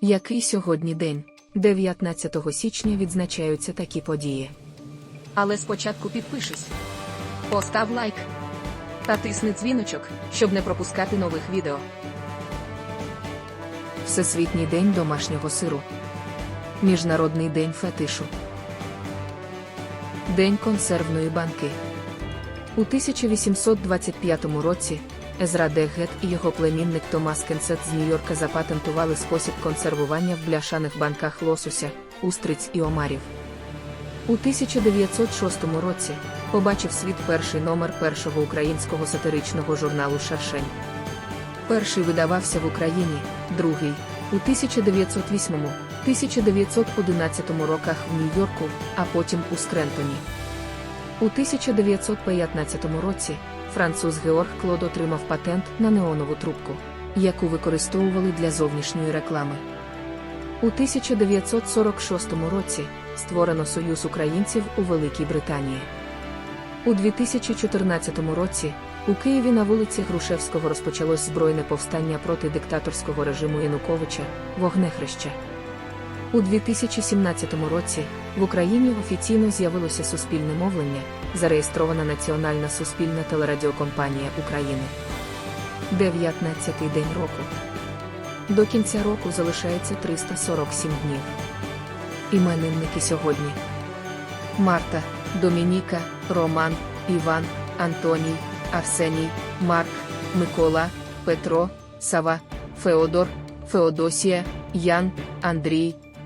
Який сьогодні день? 19 січня відзначаються такі події. Але спочатку підпишись. Постав лайк. Та тисни дзвіночок, щоб не пропускати нових відео. Всесвітній день домашнього сиру. Міжнародний день фетишу. День консервної банки. У 1825 році Езра Дегет і його племінник Томас Кенсет з Нью-Йорка запатентували спосіб консервування в бляшаних банках лосося, устриць і омарів. У 1906 році побачив світ перший номер першого українського сатиричного журналу Шершень. Перший видавався в Україні, другий у 1908-1911 роках в Нью-Йорку, а потім у Скрентоні. У 1915 році француз Георг Клод отримав патент на неонову трубку, яку використовували для зовнішньої реклами. У 1946 році створено Союз українців у Великій Британії. У 2014 році у Києві на вулиці Грушевського розпочалось збройне повстання проти диктаторського режиму Януковича Вогнехреща. У 2017 році в Україні офіційно з'явилося суспільне мовлення, зареєстрована Національна суспільна телерадіокомпанія України. 19-й день року. До кінця року залишається 347 днів. Іменинники сьогодні. Марта, Домініка, Роман, Іван, Антоній, Арсеній, Марк, Микола, Петро, Сава, Феодор, Феодосія, Ян, Андрій,